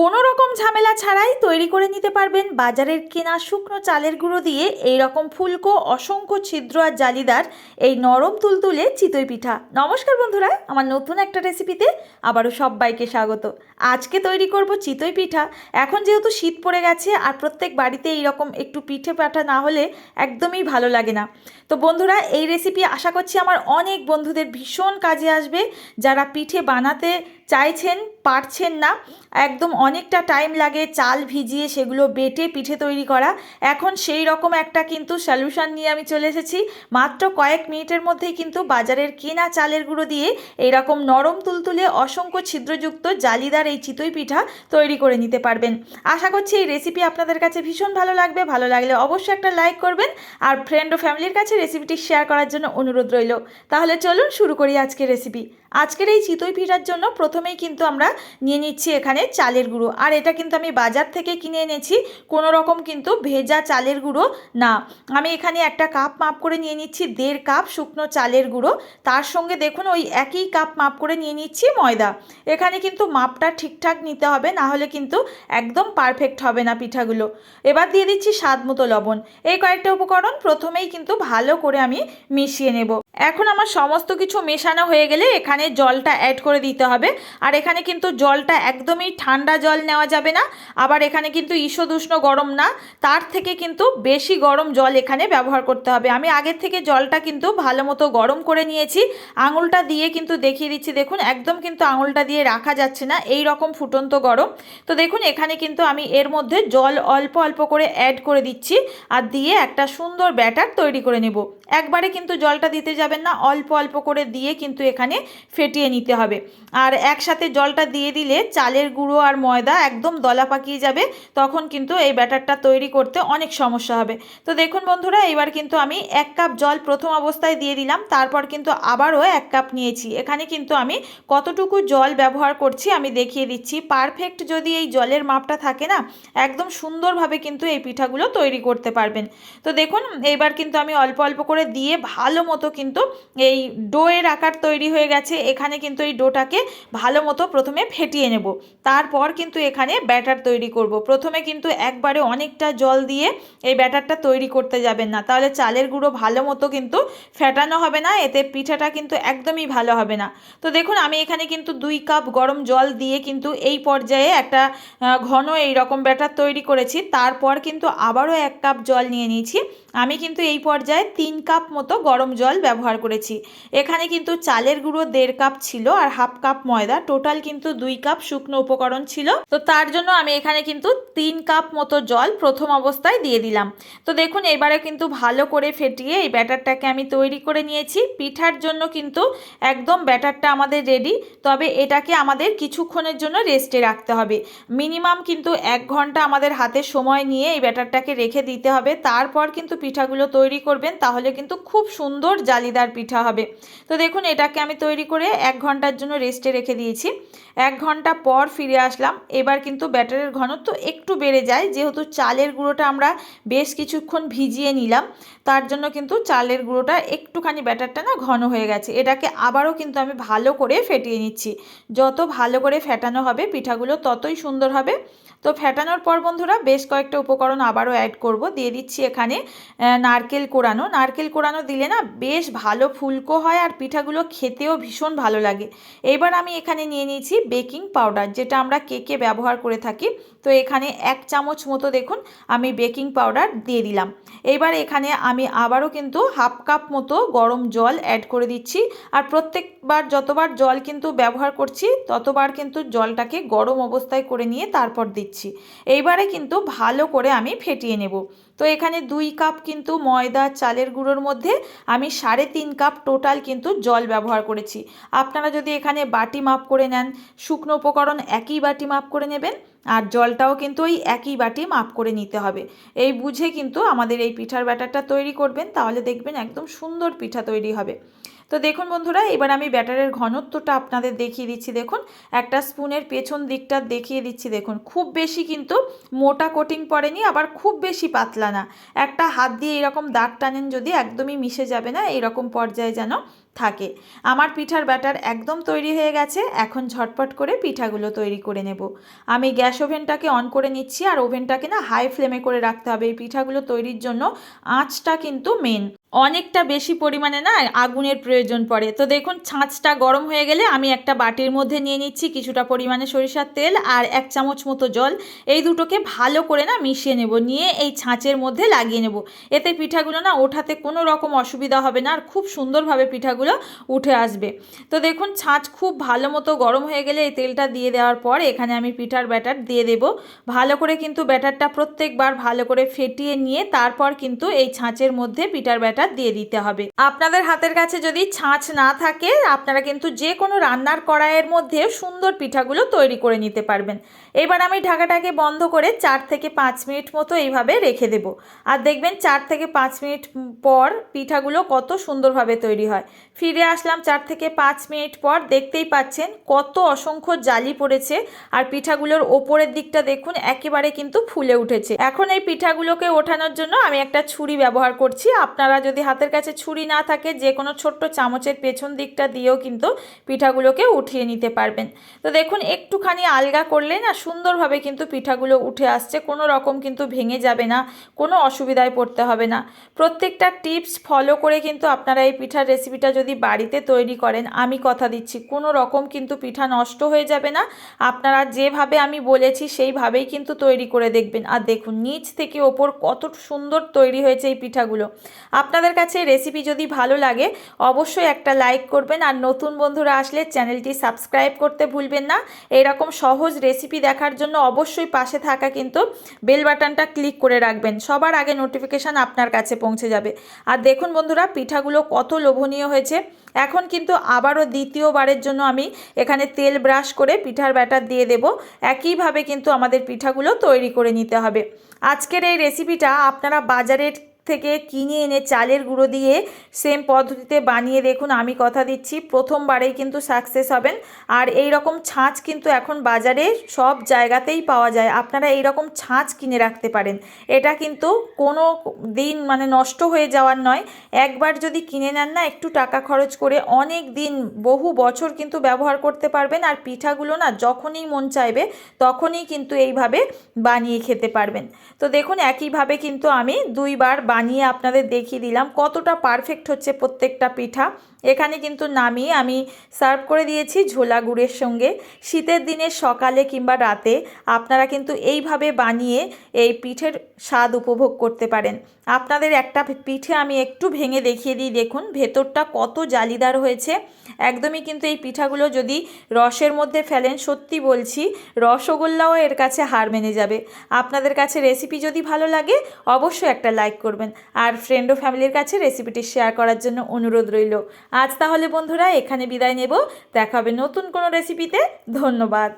কোনো রকম ঝামেলা ছাড়াই তৈরি করে নিতে পারবেন বাজারের কেনা শুকনো চালের গুঁড়ো দিয়ে এই রকম ফুলকো, অসংখ্য ছিদ্র আর জালিদার, এই নরম তুলতুলে চিতই পিঠা। নমস্কার বন্ধুরা, আমার নতুন একটা রেসিপিতে আবারও সবাইকে স্বাগত। আজকে তৈরি করব চিতই পিঠা। এখন যেহেতু শীত পড়ে গেছে আর প্রত্যেক বাড়িতে এই রকম একটু পিঠে পাঠা না হলে একদমই ভালো লাগে না। তো বন্ধুরা, এই রেসিপি আশা করছি আমার অনেক বন্ধুদের ভীষণ কাজে আসবে। যারা পিঠে বানাতে চাইছেন, পারছেন না। একদম অনেকটা টাইম লাগে চাল ভিজিয়ে সেগুলো বেটে পিঠে তৈরি করা। এখন সেই রকম একটা কিন্তু সলিউশন নিয়ে আমি চলে এসেছি। মাত্র কয়েক মিনিটের মধ্যেই কিন্তু বাজারের কেনা চালের গুঁড়ো দিয়ে এইরকম নরম তুলতুলে অসংখ্য ছিদ্রযুক্ত জালিদার এই চিতই পিঠা তৈরি করে নিতে পারবেন। আশা করছি এই রেসিপি আপনাদের কাছে ভীষণ ভালো লাগবে। ভালো লাগলে অবশ্যই একটা লাইক করবেন আর ফ্রেন্ড ও ফ্যামিলির কাছে রেসিপিটি শেয়ার করার জন্য অনুরোধ রইল। তাহলে চলুন শুরু করি আজকে রেসিপি আজকের এই চিতই পিঠার জন্য প্রথমেই কিন্তু আমরা নিয়ে নিচ্ছি এখানে চালের গুঁড়ো। আর এটা কিন্তু আমি বাজার থেকে কিনে এনেছি, কোনো রকম কিন্তু ভেজা চালের গুঁড়ো না। আমি এখানে একটা কাপ মাপ করে নিয়ে নিচ্ছি, দেড় কাপ শুকনো চালের গুঁড়ো। তার সঙ্গে দেখুন ওই একই কাপ মাপ করে নিয়ে নিচ্ছি ময়দা। এখানে কিন্তু মাপটা ঠিকঠাক নিতে হবে, না হলে কিন্তু একদম পারফেক্ট হবে না পিঠাগুলো। এবার দিয়ে দিচ্ছি স্বাদ মতো লবণ। এই কয়েকটা উপকরণ প্রথমেই কিন্তু ভালো করে আমি মিশিয়ে নেব। এখন আমার সমস্ত কিছু মেশানো হয়ে গেলে এখানে জলটা অ্যাড করে দিতে হবে। আর এখানে কিন্তু জলটা একদমই ঠান্ডা জল নেওয়া যাবে না। আবার এখানে কিন্তু ঈষদুষ্ণ গরম না। তার থেকে কিন্তু বেশি গরম জল এখানে ব্যবহার করতে হবে। আমি আগের থেকে জলটা কিন্তু ভালো মতো গরম করে নিয়েছি। আঙুলটা দিয়ে কিন্তু দেখিয়ে দিচ্ছি। দেখুন, একদম কিন্তু আঙুলটা দিয়ে রাখা যাচ্ছে না। এই রকম ফুটন্ত গরম। তো দেখুন, এখানে কিন্তু আমি এর মধ্যে জল অল্প অল্প করে অ্যাড করে দিচ্ছি। আর দিয়ে একটা সুন্দর ব্যাটার তৈরি করে নেব। একবারে কিন্তু জলটা দিতে যাবেন না, অল্প অল্প করে দিয়ে কিন্তু এখানে ফেটিয়ে নিতে হবে। আর একসাথে জলটা দিয়ে দিলে চালের গুঁড়ো আর ময়দা একদম দলা পাকিয়ে যাবে, তখন কিন্তু এই ব্যাটারটা তৈরি করতে অনেক সমস্যা হবে। তো দেখুন বন্ধুরা, এবার কিন্তু আমি এক কাপ জল প্রথম অবস্থায় দিয়ে দিলাম, তারপর কিন্তু আবারও এক কাপ নিয়েছি। এখানে কিন্তু আমি কতটুকু জল ব্যবহার করছি আমি দেখিয়ে দিচ্ছি। পারফেক্ট যদি এই জলের মাপটা থাকে না, একদম সুন্দরভাবে কিন্তু এই পিঠাগুলো তৈরি করতে পারবেন। তো দেখুন, এবার কিন্তু আমি অল্প অল্প করে দিয়ে ভালো মতো কিন্তু এই ডোয়ের আকার তৈরি হয়ে গেছে। এখানে কিন্তু এই ডোটাকে ভালো মতো প্রথমে ফেটিয়ে নেব। তারপর কিন্তু এখানে ব্যাটার তৈরি করব। প্রথমে কিন্তু একবারে অনেকটা জল দিয়ে এই ব্যাটারটা তৈরি করতে যাবেন না। তাহলে চালের গুঁড়ো ভালো মতো কিন্তু ফেটানো হবে না, এতে পিঠাটা কিন্তু একদমই ভালো হবে না। তো দেখুন, আমি এখানে কিন্তু দুই কাপ গরম জল দিয়ে কিন্তু এই পর্যায়ে একটা ঘন এই রকম ব্যাটার তৈরি করেছি। তারপর কিন্তু আবারও এক কাপ জল নিয়ে নিয়েছি। আমি কিন্তু এই পর্যায়ে তিন কাপ মতো গরম জল ব্যবহার করেছি। এখানে কিন্তু চালের গুঁড়ো দেড় কাপ ছিল আর হাফ কাপ ময়দা। টোটাল কিন্তু দুই কাপ শুকনো উপকরণ ছিল। তো তার জন্য আমি এখানে কিন্তু তিন কাপ মতো জল প্রথম অবস্থায় দিয়ে দিলাম। তো দেখুন, এবারে কিন্তু ভালো করে ফেটিয়ে এই ব্যাটারটাকে আমি তৈরি করে নিয়েছি। পিঠার জন্য কিন্তু একদম ব্যাটারটা আমাদের রেডি তবে এটাকে আমাদের কিছুক্ষণের জন্য রেস্টে রাখতে হবে। মিনিমাম কিন্তু এক ঘণ্টা আমাদের হাতে সময় নিয়ে এই ব্যাটারটাকে রেখে দিতে হবে। তারপর কিন্তু পিঠাগুলো তৈরি করবেন, তাহলে কিন্তু খুব সুন্দর জালিদার পিঠা হবে। তো দেখুন, এটাকে আমি তৈরি করে এক ঘণ্টার জন্য রেস্টে রেখে দিয়েছি। এক ঘণ্টা পর ফিরে আসলাম। এবার কিন্তু ব্যাটারের ঘনত্ব একটু বেড়ে যায়, যেহেতু চালের গুঁড়োটা আমরা বেশ কিছুক্ষণ ভিজিয়ে নিলাম, তার জন্য কিন্তু চালের গুঁড়োটা একটুখানি ব্যাটারটা না ঘন হয়ে গেছে। এটাকে আবারও কিন্তু আমি ভালো করে ফেটিয়ে নিচ্ছি। যত ভালো করে ফেটানো হবে পিঠাগুলো, ততই সুন্দর হবে। তো ফেটানোর পর বন্ধুরা বেশ কয়েকটা উপকরণ আবারও অ্যাড করব। দিয়ে দিচ্ছি এখানে নারকেল কোড়ানো নারকেল কোড়ানো দিলে না বেশ ভালো ফুলকো হয় আর পিঠাগুলো খেতেও ভীষণ ভালো লাগে। এবার আমি এখানে নিয়ে নিয়েছি বেকিং পাউডার, যেটা আমরা কেকে ব্যবহার করে থাকি। তো এখানে এক চামচ মতো দেখুন আমি বেকিং পাউডার দিয়ে দিলাম। এইবার এখানে আমি আবারও কিন্তু হাফ কাপ মতো গরম জল অ্যাড করে দিচ্ছি আর প্রত্যেকবার যতবার জল কিন্তু ব্যবহার করছি ততবার কিন্তু জলটাকে গরম অবস্থায় করে নিয়ে তারপর দিচ্ছি। এইবারে কিন্তু ভালো করে আমি ফেটিয়ে নেব। তো এখানে দুই কাপ কিন্তু ময়দা, চালের গুঁড়োর মধ্যে আমি সাড়ে তিন কাপ টোটাল কিন্তু জল ব্যবহার করেছি। আপনারা যদি এখানে বাটি মাপ করে নেন, শুকনো উপকরণ একই বাটি মাপ করে নেবেন আর জলটাও কিন্তু ওই একই বাটি মাপ করে নিতে হবে। এই বুঝে কিন্তু আমাদের এই পিঠার ব্যাটারটা তৈরি করবেন, তাহলে দেখবেন একদম সুন্দর পিঠা তৈরি হবে। তো দেখুন বন্ধুরা, এবার আমি ব্যাটারের ঘনত্বটা আপনাদের দেখিয়ে দিচ্ছি। দেখুন, একটা স্পুনের পেছন দিকটা দেখিয়ে দিচ্ছি। দেখুন, খুব বেশি কিন্তু মোটা কোটিং পড়েনি, আবার খুব বেশি পাতলা না। একটা হাত দিয়ে এরকম দাগ টানেন যদি একদমই মিশে যাবে না, এরকম পর্যায়ে যেন থাকে। আমার পিঠার ব্যাটার একদম তৈরি হয়ে গেছে, এখন ঝটপট করে পিঠাগুলো তৈরি করে নেব। আমি গ্যাস ওভেনটাকে অন করে নিচ্ছি, আর ওভেনটাকে না হাই ফ্লেমে করে রাখতে হবে। এই পিঠাগুলো তৈরির জন্য আঁচটা কিন্তু মেন অনেকটা বেশি পরিমাণে না আগুনের প্রয়োজন পড়ে। তো দেখুন, ছাঁচটা গরম হয়ে গেলে আমি একটা বাটির মধ্যে নিয়ে নিচ্ছি কিছুটা পরিমাণে সরিষার তেল আর এক চামচ মতো জল। এই দুটোকে ভালো করে না মিশিয়ে নেব, নিয়ে এই ছাঁচের মধ্যে লাগিয়ে নেব। এতে পিঠাগুলো না ওঠাতে কোনো রকম অসুবিধা হবে না আর খুব সুন্দরভাবে পিঠাগুলো উঠে আসবে। তো দেখুন, ছাঁচ খুব ভালো মতো গরম হয়ে গেলে এই তেলটা দিয়ে দেওয়ার পর এখানে আমি পিঠার ব্যাটার দিয়ে দেব। ভালো করে কিন্তু ব্যাটারটা প্রত্যেকবার ভালো করে ফেটিয়ে নিয়ে তারপর কিন্তু এই ছাঁচের মধ্যে পিঠার ব্যাটার দিয়ে দিতে হবে। আপনাদের হাতের কাছে যদি ছাঁচ না থাকে, আপনারা কিন্তু যে কোনো রান্নার কড়াইয়ের মধ্যে সুন্দর পিঠাগুলো তৈরি করে নিতে পারবেন। এবার আমি ঢাকাটাকে বন্ধ করে চার থেকে পাঁচ মিনিট মতো এইভাবে রেখে দেব। আর দেখবেন চার থেকে পাঁচ মিনিট পর পিঠাগুলো কত সুন্দরভাবে তৈরি হয়। ফিরে আসলাম চার থেকে পাঁচ মিনিট পর দেখতেই পাচ্ছেন কত অসংখ্য জালি পড়েছে। আর পিঠাগুলোর ওপরের দিকটা দেখুন, একেবারে কিন্তু ফুলে উঠেছে। এখন এই পিঠাগুলোকে ওঠানোর জন্য আমি একটা ছুরি ব্যবহার করছি। আপনারা যদি হাতের কাছে ছুরি না থাকে, যে কোনো ছোট্ট চামচের পেছন দিকটা দিয়েও কিন্তু পিঠাগুলোকে উঠিয়ে নিতে পারবেন। তো দেখুন, একটুখানি আলগা করলে না সুন্দরভাবে কিন্তু পিঠাগুলো উঠে আসছে, কোনো রকম কিন্তু ভেঙে যাবে না, কোনো অসুবিধায় পড়তে হবে না। প্রত্যেকটা টিপস ফলো করে কিন্তু আপনারা এই পিঠার রেসিপিটা যদি বাড়িতে তৈরি করেন, আমি কথা দিচ্ছি, কোনো রকম কিন্তু পিঠা নষ্ট হয়ে যাবে না। আপনারা যেভাবে আমি বলেছি, সেইভাবেই কিন্তু তৈরি করে দেখবেন। আর দেখুন, নিচ থেকে ওপর কত সুন্দর তৈরি হয়েছে এই পিঠাগুলো। আপনাদের কাছে রেসিপি যদি ভালো লাগে, অবশ্যই একটা লাইক করবেন। আর নতুন বন্ধুরা আসলে চ্যানেলটি সাবস্ক্রাইব করতে ভুলবেন না। এরকম সহজ রেসিপি দেখার জন্য অবশ্যই পাশে থাকা কিন্তু বেল বাটনটা ক্লিক করে রাখবেন। সবার আগে নোটিফিকেশান আপনার কাছে পৌঁছে যাবে। আর দেখুন বন্ধুরা, পিঠাগুলো কত লোভনীয় হয়েছে। এখন কিন্তু আবারও দ্বিতীয়বারের জন্য আমি এখানে তেল ব্রাশ করে পিঠার ব্যাটার দিয়ে দেব। একইভাবে কিন্তু আমাদের পিঠাগুলো তৈরি করে নিতে হবে। আজকের এই রেসিপিটা আপনারা বাজারের থেকে কিনে এনে চালের গুঁড়ো দিয়ে সেম পদ্ধতিতে বানিয়ে দেখুন, আমি কথা দিচ্ছি। প্রথমবারেই কিন্তু সাকসেস হবেন। আর এই রকম ছাঁচ কিন্তু এখন বাজারে সব জায়গাতেই পাওয়া যায়। আপনারা এই রকম ছাঁচ কিনে রাখতে পারেন। এটা কিন্তু কোনো দিন মানে নষ্ট হয়ে যাওয়ার নয়। একবার যদি কিনে নেন না, একটু টাকা খরচ করে অনেক দিন, বহু বছর কিন্তু ব্যবহার করতে পারবেন। আর পিঠাগুলো না যখনই মন চাইবে, তখনই কিন্তু এইভাবে বানিয়ে খেতে পারবেন। তো দেখুন, একইভাবে কিন্তু আমি দুইবার বানিয়ে আপনাদের দেখিয়ে দিলাম কতটা পারফেক্ট হচ্ছে প্রত্যেকটা পিঠা। এখানে কিন্তু নামিয়ে আমি সার্ভ করে দিয়েছি ঝোলা গুড়ের সঙ্গে। শীতের দিনে সকালে কিংবা রাতে আপনারা কিন্তু এইভাবে বানিয়ে এই পিঠের স্বাদ উপভোগ করতে পারেন। আপনাদের একটা পিঠে আমি একটু ভেঙে দেখিয়ে দিই, দেখুন। ভেতরটা কত জালিদার হয়েছে। একদমই কিন্তু এই পিঠাগুলো যদি রসের মধ্যে ফেলেন, সত্যি বলছি, রসগোল্লাও এর কাছে হার মেনে যাবে। আপনাদের কাছে রেসিপি যদি ভালো লাগে, অবশ্যই একটা লাইক করবেন। আর ফ্রেন্ড ও ফ্যামিলির কাছে রেসিপিটি শেয়ার করার জন্য অনুরোধ রইল। আজ তাহলে বন্ধুরা এখানে বিদায় নেব। দেখা হবে নতুন কোনো রেসিপিতে ধন্যবাদ।